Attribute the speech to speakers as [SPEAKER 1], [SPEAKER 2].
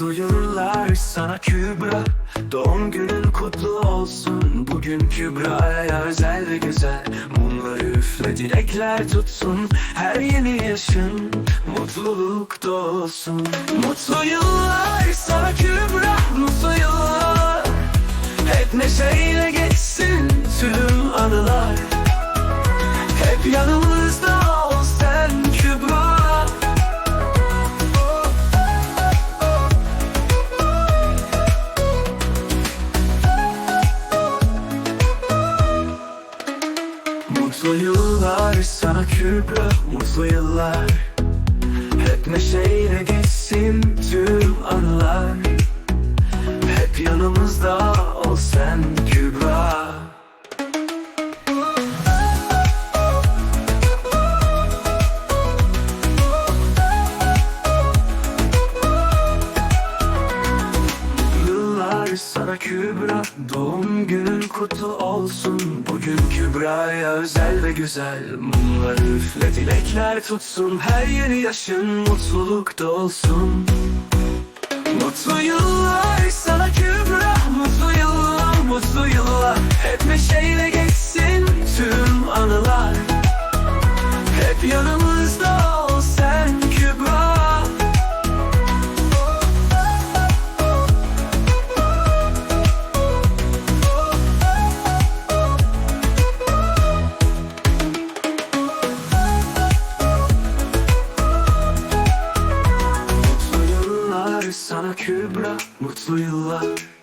[SPEAKER 1] Yıllar sana Kübra. Doğum günün kutlu olsun. Bugün Kübra'ya özel ve güzel. Mumları üfle dilekler tutsun. Her yeni yaşın mutluluk dolsun Mutlu yıllar sana Kübra. Mutlu yıllar. Hep neşeyle geçsin tüm anılar. Hep yanımızda Mutlu yıllar sana Kübra Mutlu yıllar. Hep neşeyle geçsin tüm anılar. Hep yanımızda ol sen Kübra. Yıllar sana Kübra Doğum günün kutlu olsun. Bugün Kübra'ya özel ve güzel Mumlar üfle dilekler tutsun. Her yeni yaşın mutluluk dolsun Mutlu yıllar sana Kübra. Mutlu yıllar, mutlu yıllar. Hep neşeyle geçsin tüm anılar. Hep yanımda kübra mutlu yıllar.